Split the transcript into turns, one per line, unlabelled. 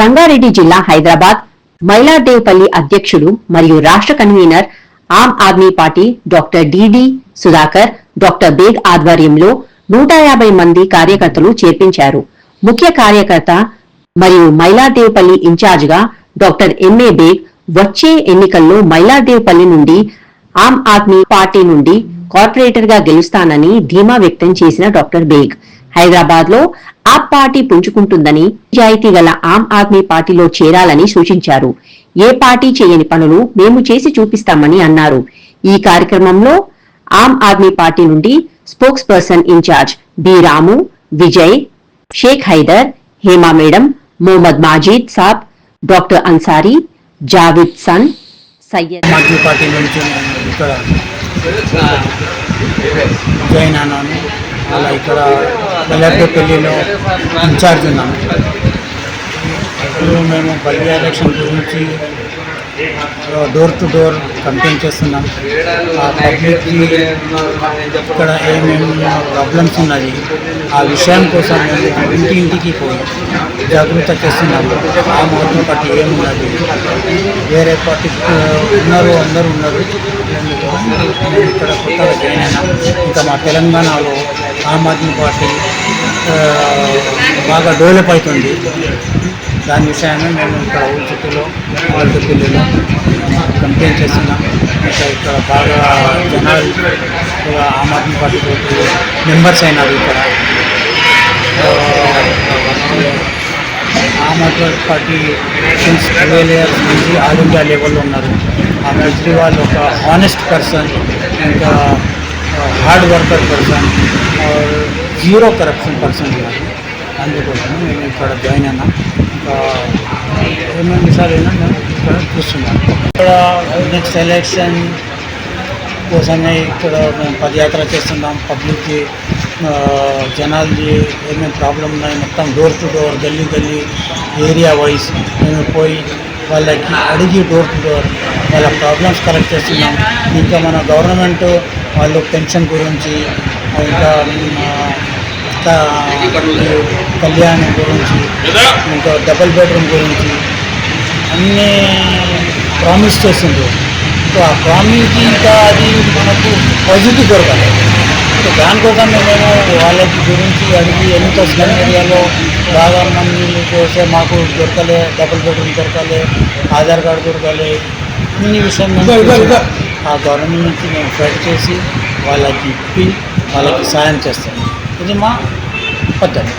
రంగారెడ్డి జిల్లా హైదరాబాద్ మైలాదేవ్పల్లి అధ్యక్షుడు మరియు రాష్ట్ర convener Aam Aadmi party doctor DD Sudhakar doctor Baig ఆధ్వర్యంలో నూట యాభై మంది కార్యకర్తలు చేర్పించారు. ముఖ్య కార్యకర్త మరియు మైలాదేవ్పల్లి ఇన్ఛార్జిగా డాక్టర్ ఎంఏ బేగ్ వచ్చే ఎన్నికల్లో మైలాదేవ్పల్లి నుండి ఆమ్ ఆద్మీ పార్టీ నుండి కార్పొరేటర్గా గెలుస్తానని ధీమా వ్యక్తం చేసిన డాక్టర్ బేగ్. హైదరాబాద్లో ఆ పార్టీ పుంజుకుంటుందని నిజాయితీ గల ఆమ్ ఆద్మీ పార్టీలో చేరాలని సూచించారు. ఏ పార్టీ చేయని పనులు మేము చేసి చూపిస్తామని అన్నారు. ఈ కార్యక్రమంలో ఆమ్ ఆద్మీ పార్టీ నుండి spokesperson incharge B Ramu Vijay Shaikh Haider Hema madam Mohammed Majeed సాబ్ డాక్టర్ అన్సారీ జావిద్ సన్ సయ్యద్
పార్టీ నుంచి ఇక్కడ జాయిన్ అన్నాను అలా ఇక్కడ పెళ్ళిలో ఇన్ఛార్జ్ ఉన్నాము ఇప్పుడు మేము బల్లి ఎలక్షన్ గురించి డోర్ టు డోర్ కంప్లైంట్ చేస్తున్నాం. ఆ పబ్లిక్కి ఇక్కడ ఏమేమి ప్రాబ్లమ్స్ ఉన్నది ఆ విషయం కోసం మేము ఇంటి ఇంటికి పోయి జాగ్రత్త చేస్తున్నాము ఆ మొత్తం పార్టీ ఏమున్నది వేరే పార్టీ ఉన్నారు అందరూ ఉన్నారు. ఇక్కడ కొత్తగా జాయిన్ అయినా. ఇంకా మా తెలంగాణలో ఆమ్ ఆద్మీ పార్టీ బాగా డెవలప్ అవుతుంది. దాని విషయాన్ని మేము ఇక్కడ ఊరి చుట్టూలో పిల్లలు కంప్లైంట్ చేస్తున్నాం. ఇంకా ఇక్కడ బాగా జనాలు కూడా ఆమ్ ఆద్మీ పార్టీ మెంబర్స్ అయినారు ఇక్కడ. Aam Aadmi party since twelve years నుంచి ఆల్ ఇండియా లెవెల్లో ఉన్నారు. ఆ కేజ్రీవాల్ ఒక హానెస్ట్ పర్సన్ ఇంకా hard worker person zero corruption person ఉన్నారు. అందుకోసం మేము ఇక్కడ జాయిన్ అయినా. ఇంకా ఏమేమి సార్ అయినా మేము ఇక్కడ చూస్తున్నాం. ఇక్కడ నెక్స్ట్ ఎలక్షన్ కోసమే ఇక్కడ మేము పదయాత్ర చేస్తున్నాం. పబ్లిక్కి జనాలకి ఏమేమి ప్రాబ్లం ఉన్నాయి మొత్తం డోర్ టు డోర్ గల్లీ గల్లీ ఏరియా వైజ్ మేము పోయి వాళ్ళకి అడిగి డోర్ టు డోర్ వాళ్ళ ప్రాబ్లమ్స్ కరెక్ట్ చేస్తున్నాం. ఇంకా మన గవర్నమెంట్ వాళ్ళు పెన్షన్ గురించి ఇంకా క- కళ్యాణం గురించి ఇంకా డబుల్ బెడ్రూమ్ గురించి అన్నీ ప్రామిస్ చేసిండ్రు. సో ఆ ప్రామిస్కి ఇంకా అది మనకు పాజిటివ్ దొరకాలి సో దానికోసం మేము వాళ్ళకి గురించి అడిగి ఎంత స్లమ్ ఏరియాలో బాగా మంది చేస్తే మాకు దొరకలే డబుల్ బెడ్రూమ్ దొరకాలి ఆధార్ కార్డు దొరకాలి అన్ని విషయం మేము చూసి ఆ గవర్నమెంట్ నుంచి మేము ఫైట్ చేసి వాళ్ళకి ఇప్పి వాళ్ళకి సాయం చేస్తాం இதுமா பத்தடி